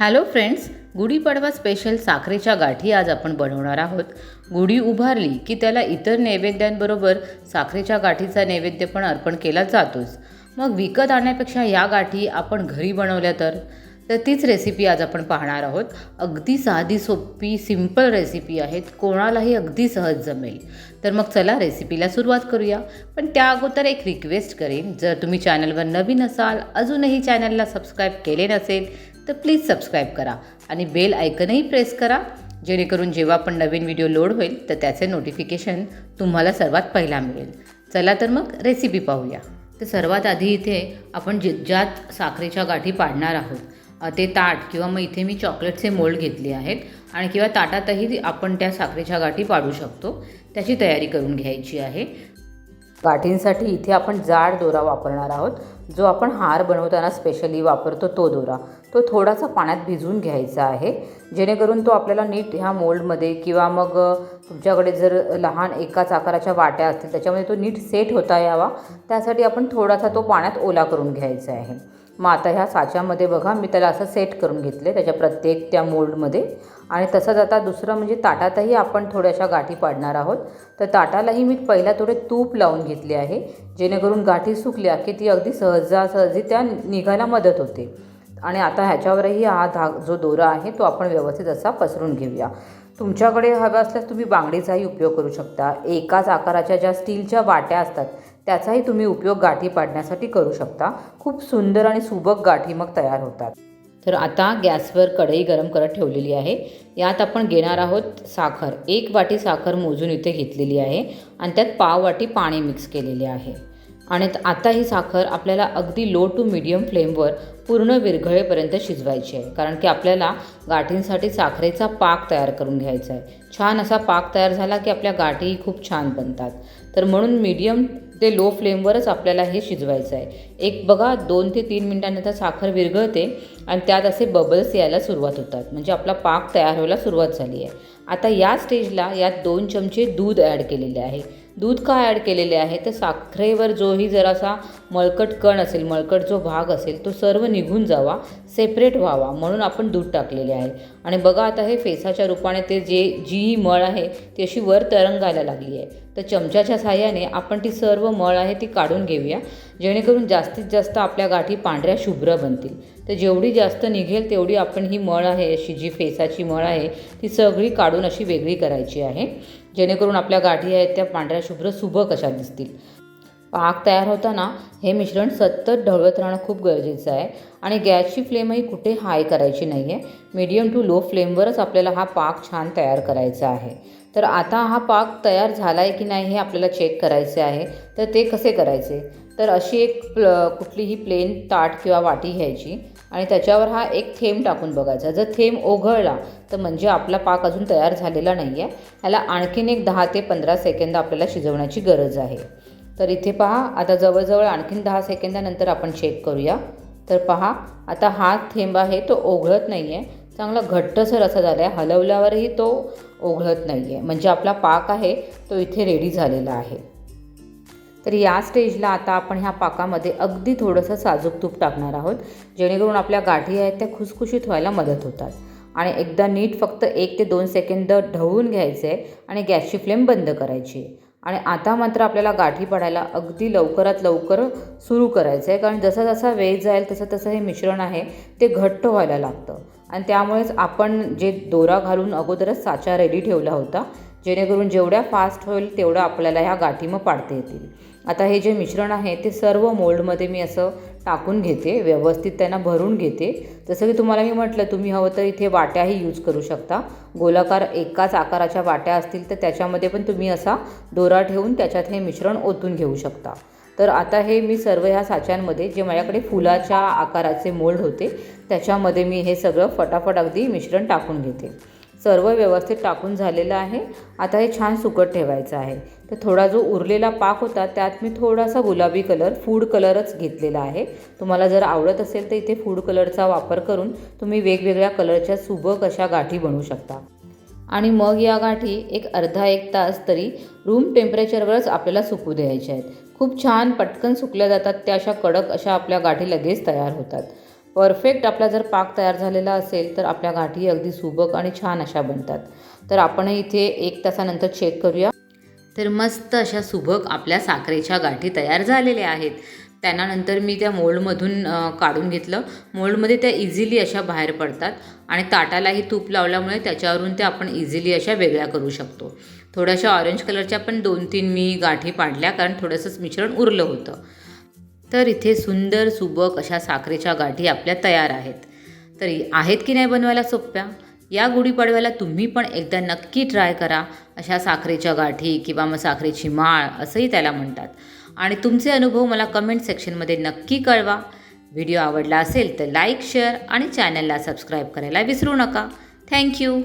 Hello friends Gudi Padwa special साखरेच्या गाठी आज आपण बनवणार आहोत. गुढी उभारली की त्याला इतर नैवेद्यांबरोबर साखरेच्या गाठीचा नैवेद्य पण अर्पण केला जातोच. मग विकत आणण्यापेक्षा या गाठी आपण घरी बनवल्या तर? तर तीच रेसिपी आज आपण पाहणार आहोत. अगदी साधी सोपी सिंपल रेसिपी आहेत. कोणालाही अगदी सहज जमेल. तर मग चला रेसिपीला सुरुवात करूया. पण त्या अगोदर एक रिक्वेस्ट करेन. जर तुम्ही चॅनलवर नवीन असाल अजूनही चॅनलला सबस्क्राईब केले नसेल तर प्लीज सबस्क्राईब करा आणि बेल आयकनही प्रेस करा. जेणेकरून जेव्हा पण नवीन व्हिडिओ लोड होईल तर त्याचे नोटिफिकेशन तुम्हाला सर्वात पहिला मिळेल. चला तर मग रेसिपी पाहूया. तर सर्वात आधी इथे आपण जे ज्यात साखरेच्या गाठी पाडणार आहोत ते ताट किंवा मग इथे मी चॉकलेटचे मोल्ड घेतले आहेत आणि किंवा ताटातही आपण त्या साखरेच्या गाठी पाडू शकतो. त्याची तयारी करून घ्यायची आहे. गाठींसाठी इथे आपण जाड दोरा वापरणार आहोत. जो आपण हार बनवताना स्पेशली वापरतो तो दोरा. तो थोडासा पाण्यात भिजवून घ्यायचा आहे. जेणेकरून तो आपल्याला नीट ह्या मोल्डमध्ये किंवा मग तुमच्याकडे जर लहान एकाच आकाराच्या वाट्या असतील त्याच्यामध्ये तो नीट सेट होता यावा. त्यासाठी आपण थोडासा तो पाण्यात ओला करून घ्यायचा आहे. मग आता ह्या साच्यामध्ये बघा मी त्याला असं सेट करून घेतले त्याच्या प्रत्येक त्या मोल्डमध्ये आणि तसंच आता दुसरं म्हणजे ताटातही आपण थोड्याशा गाठी पाडणार आहोत. तर ताटालाही मी पहिला थोडे तूप लावून घेतले आहे जेणेकरून गाठी सुकल्या की ती अगदी सहजासहजी त्या निघायला मदत होते. आणि आता ह्याच्यावरही हा धाग जो दोरा आहे तो आपण व्यवस्थित असा पसरून घेऊया. तुमच्याकडे हवं असल्यास तुम्ही बांगडीचाही उपयोग करू शकता. एकाच आकाराच्या ज्या स्टीलच्या वाट्या असतात त्याचाही तुम्ही उपयोग गाठी पाडण्यासाठी करू शकता. खूप सुंदर आणि सुबक गाठी मग तयार होतात. तर आता गॅसवर कढई गरम करत ठेवलेली आहे. यात आपण घेणार आहोत साखर. एक वाटी साखर मोजून इथे घेतलेली आहे आणि त्यात पाव वाटी पाणी मिक्स केलेले आहे. आणि त- आता ही साखर आपल्याला अगदी लो टू मिडियम फ्लेमवर पूर्ण विरघळेपर्यंत शिजवायची आहे. कारण की आपल्याला गाठींसाठी साखरेचा पाक तयार करून घ्यायचा आहे. छान असा पाक तयार झाला की आपल्या गाठीही खूप छान बनतात. तर म्हणून मीडियम ते लो फ्लेमवरच आपल्याला हे शिजवायचं आहे. एक बघा दोन ते तीन मिनटानंतर साखर विरघळते आणि त्यात असे बबल्स यायला सुरुवात होतात. म्हणजे आपला पाक तयार व्हायला सुरुवात झाली आहे. आता या स्टेजला यात दोन चमचे दूध ॲड केलेले आहे. दूध का ॲड केलेले आहे? तर साखरेवर जोही जरासा मळकट कण असेल मळकट जो भाग असेल तो सर्व निघून जावा सेपरेट व्हावा म्हणून आपण दूध टाकलेले आहे. आणि बघा आता हे फेसाच्या रूपाने ते जे जी ही मळ आहे ती अशी वर तरंगायला लागली आहे. तर चमच्याच्या साह्याने आपण ती सर्व मळ आहे ती काढून घेऊया जेणेकरून जास्तीत जास्त आपल्या गाठी पांढऱ्या शुभ्र बनतील. तर जेवढी जास्त निघेल तेवढी आपण ही मळ आहे अशी जी फेसाची मळ आहे ती सगळी काढून अशी वेगळी करायची आहे. जेणेकरून आपल्या गाठी आहेत त्या पांढऱ्या शुभ्र सुबक अशा दिसतील. पाक तयार होताना हे मिश्रण सतत ढवळत राहणं खूप गरजेचं आहे आणि गॅसची फ्लेमही कुठे हाय करायची नाही आहे मीडियम टू लो फ्लेमवरच आपल्याला हा पाक छान तयार करायचा आहे. तर आता हा पाक तयार झाला आहे की नाही हे आपल्याला चेक करायचे आहे. तर ते कसे करायचे? तर अशी एक प्ल कुठलीही प्लेन ताट किंवा वाटी घ्यायची. आणि त्याच्यावर हा एक थेंब टाकून बघायचा. जर थेंब ओघळला तर म्हणजे आपला पाक अजून तयार झालेला नाही आहे ह्याला आणखीन एक दहा ते पंधरा सेकंद आपल्याला शिजवण्याची गरज आहे. तर इथे पहा आता जवळजवळ आणखीन दहा सेकंदानंतर आपण चेक करूया. तर पहा आता हा थेंब आहे तो ओघळत नाही आहे चांगला घट्टसर असा झाला आहे हलवल्यावरही तो ओघळत नाही आहे म्हणजे आपला पाक आहे तो इथे रेडी झालेला आहे. तर या स्टेजला आता आपण ह्या पाकामध्ये अगदी थोडंसं साजूक तूप टाकणार आहोत जेणेकरून आपल्या गाठी आहेत त्या खुसखुशीत व्हायला मदत होतात. आणि एकदा नीट फक्त एक ते दोन सेकंद ढवळून घ्यायचे आहे आणि गॅसची फ्लेम बंद करायची. आहे आणि आता मात्र आपल्याला गाठी पडायला अगदी लवकरात लवकर सुरू करायचं आहे कारण जसा जसा वेळ जाईल तसं तसं हे मिश्रण आहे ते घट्ट व्हायला लागतं. आणि त्यामुळेच आपण जे दोरा घालून अगोदरच साचा रेडी ठेवला होता जेणेकरून जेवढ्या फास्ट होईल तेवढं आपल्याला ह्या गाठी मग पाडता येतील. आता हे जे मिश्रण आहे ते सर्व मोल्डमध्ये मी असं टाकून घेते व्यवस्थित त्यांना भरून घेते. जसं की तुम्हाला मी म्हटलं तुम्ही हवं तर इथे वाट्याही यूज करू शकता. गोलाकार एकाच आकाराच्या वाट्या असतील तर त्याच्यामध्ये पण तुम्ही असा दोरा ठेवून त्याच्यात हे मिश्रण ओतून घेऊ शकता. तर आता हे मी सर्व ह्या साच्यांमध्ये जे माझ्याकडे फुलाच्या आकाराचे मोल्ड होते त्याच्यामध्ये मी हे सगळं फटाफट अगदी मिश्रण टाकून घेते. सर्व व्यवस्थित टाकून झालेलं आहे. आता हे छान सुकट ठेवायचं आहे. तर थोडा जो उरलेला पाक होता त्यात मी थोडासा गुलाबी कलर फूड कलरच घेतलेला आहे. तुम्हाला जर आवडत असेल तर इथे फूड कलरचा वापर करून तुम्ही वेगवेगळ्या कलरच्या सुबक अशा गाठी बनवू शकता. आणि मग या गाठी एक अर्धा एक तास तरी रूम टेम्परेचरवरच आपल्याला सुकू द्यायच्या आहेत. खूप छान पटकन सुकल्या जातात त्या अशा कडक अशा आपल्या गाठी लगेच तयार होतात. परफेक्ट आपला जर पाक तयार झालेला असेल तर आपल्या गाठी अगदी सुबक आणि छान अशा बनतात. तर आपण इथे एक तासानंतर चेक करूया. तर मस्त अशा सुबक आपल्या साखरेच्या गाठी तयार झालेल्या आहेत. त्यानंतर मी त्या मोल्डमधून काढून घेतलं. मोल्डमध्ये त्या इझिली अशा बाहेर पडतात आणि ताटालाही तूप लावल्यामुळे त्याच्यावरून त्या आपण इझिली अशा वेगळ्या करू शकतो. थोड्याशा ऑरेंज कलरच्या पण दोन तीन मी गाठी पाडल्या कारण थोडंसंच मिश्रण उरलं होतं. तर इथे सुंदर सुबक अशा साखरेच्या गाठी आपल्या तयार आहेत. तरी आहेत की नाही बनवायला सोप्या? या गुढीपाडव्याला तुम्ही पण एकदा नक्की ट्राय करा अशा साखरेच्या गाठी किंवा मग साखरेची माळ असंही त्याला म्हणतात. आणि तुमचे अनुभव मला कमेंट सेक्शनमध्ये नक्की कळवा. व्हिडिओ आवडला असेल तर लाईक शेअर आणि चॅनलला सबस्क्राईब करायला विसरू नका. थँक्यू